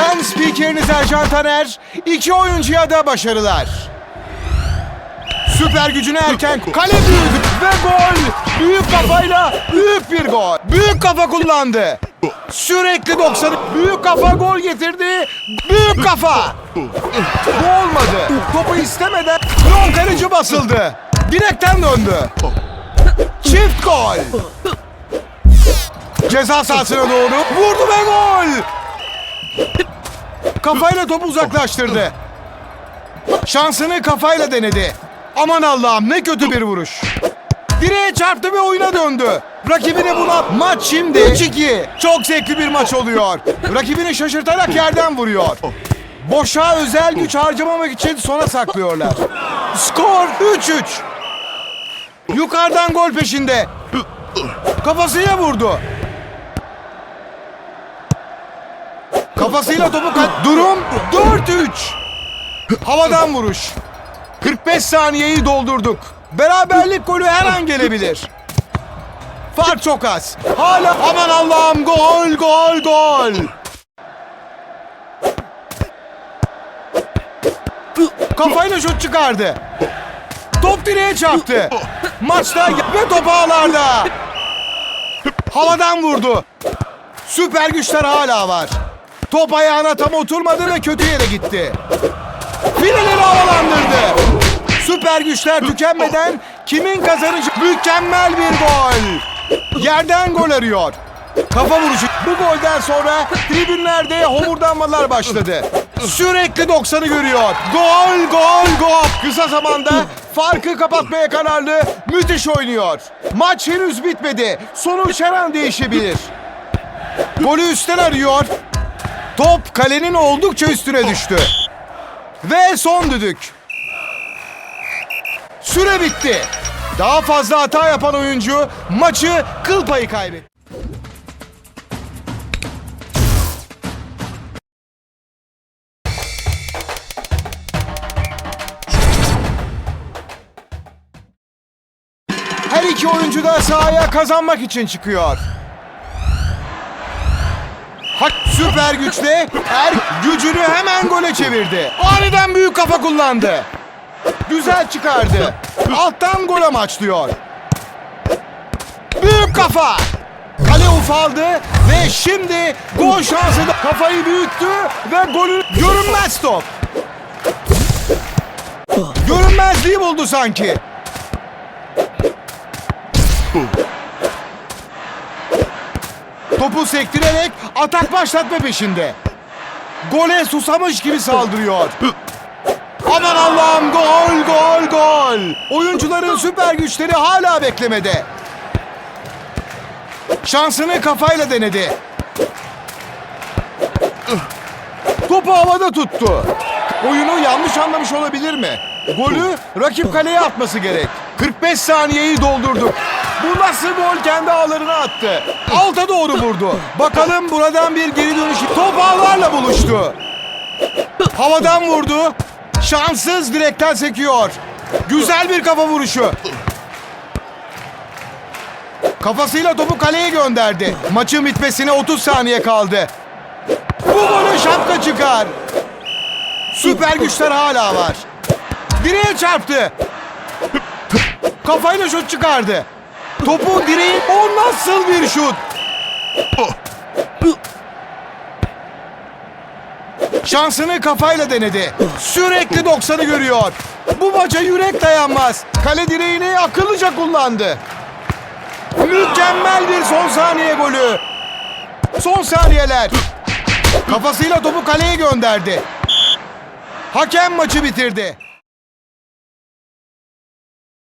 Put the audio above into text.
Ben spikeriniz Ercan Taner. İki oyuncuya da başarılar. Süper gücüne erken kale büyüdü ve gol. Büyük kafayla büyük bir gol. Büyük kafa kullandı. Sürekli 90 büyük kafa gol getirdi. Büyük kafa. Bu olmadı. Topu istemeden yon kaleci basıldı. Direkten döndü. Çift gol. Ceza sahasına doğru vurdu ve gol. Kafayla topu uzaklaştırdı. Şansını kafayla denedi. Aman Allah'ım ne kötü bir vuruş. Direğe çarptı ve oyuna döndü. Rakibini buna maç şimdi 3-2. Çok zevkli bir maç oluyor. Rakibini şaşırtarak yerden vuruyor. Boşa özel güç harcamamak için sona saklıyorlar. Skor 3-3. Yukarıdan gol peşinde. Kafasıyla vurdu. Kafasıyla topu kat... Durum 4-3. Havadan vuruş. 45 saniyeyi doldurduk. Beraberlik golü her an gelebilir. Fark çok az. Hala aman Allah'ım gol gol gol. Kafayla şut çıkardı. Top direğe çarptı. Maçta ve top ağlarda. Havadan vurdu. Süper güçler hala var. Top ayağına tam oturmadı ve kötü yere gitti. Fileleri havalandırdı. Süper güçler tükenmeden kimin kazanacağı mükemmel bir gol. Yerden gol arıyor. Kafa vuruşu. Bu golden sonra tribünlerde homurdanmalar başladı. Sürekli 90'ı görüyor. Gol, gol, gol. Kısa zamanda farkı kapatmaya kararlı. Müthiş oynuyor. Maç henüz bitmedi. Sonuç her an değişebilir. Golü üstten arıyor. Top kalenin oldukça üstüne düştü. Ve son düdük. Süre bitti. Daha fazla hata yapan oyuncu maçı kıl payı kaybetti. Her iki oyuncu da sahaya kazanmak için çıkıyor. Süper güçle er gücünü hemen gole çevirdi. Aniden büyük kafa kullandı. Güzel çıkardı. Alttan gol amaçlıyor. Büyük kafa. Kale ufaldı ve şimdi gol şansı da kafayı büyüttü ve golü görünmez top. Görünmezliği buldu sanki. Topu sektirerek atak başlatma peşinde. Gole susamış gibi saldırıyor. Aman Allah'ım gol gol gol. Oyuncuların süper güçleri hala beklemede. Şansını kafayla denedi. Topu havada tuttu. Oyunu yanlış anlamış olabilir mi? Golü rakip kaleye atması gerek. 45 saniyeyi doldurduk. Bu nasıl gol kendi ağlarına attı. Alta doğru vurdu. Bakalım buradan bir geri dönüş. Top ağlarla buluştu. Havadan vurdu. Şanssız direkten sekiyor. Güzel bir kafa vuruşu. Kafasıyla topu kaleye gönderdi. Maçın bitmesine 30 saniye kaldı. Bu golü şapka çıkar. Süper güçler hala var. Direğe çarptı. Kafayla şut çıkardı. Topu direğin... O nasıl bir şut? Şansını kafayla denedi. Sürekli 90'ı görüyor. Bu maça yürek dayanmaz. Kale direğini akıllıca kullandı. Mükemmel bir son saniye golü. Son saniyeler. Kafasıyla topu kaleye gönderdi. Hakem maçı bitirdi.